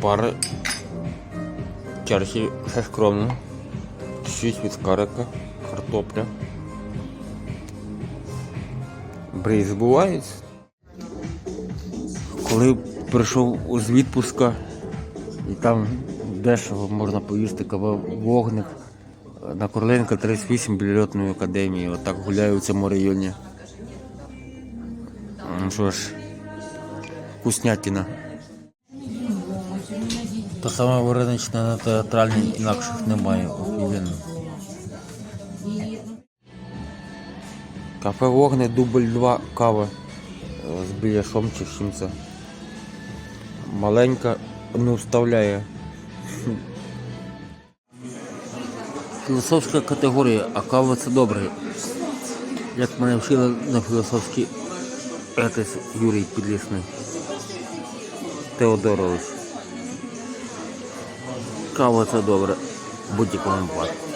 пари. Чарші все скромно. Чуть від карика, картопля. Бриз бувають. Коли прийшов з відпуска і там дешево можна поїсти вогник. На Корленка 38 біля академії. Отак гуляю в цьому районі. Ну що ж, вкуснятина. Та саме вареничне на театральній інакших немає. Офігенно. Кафе Вогне дубль 2 кава е, з біляшом чи чим це. Маленька не вставляє. Філософська категорія, а кава це добре. Як мене вчили на філософській етис Юрій Підлісний. Теодорович. Кава це добре. Будь-якому випадку.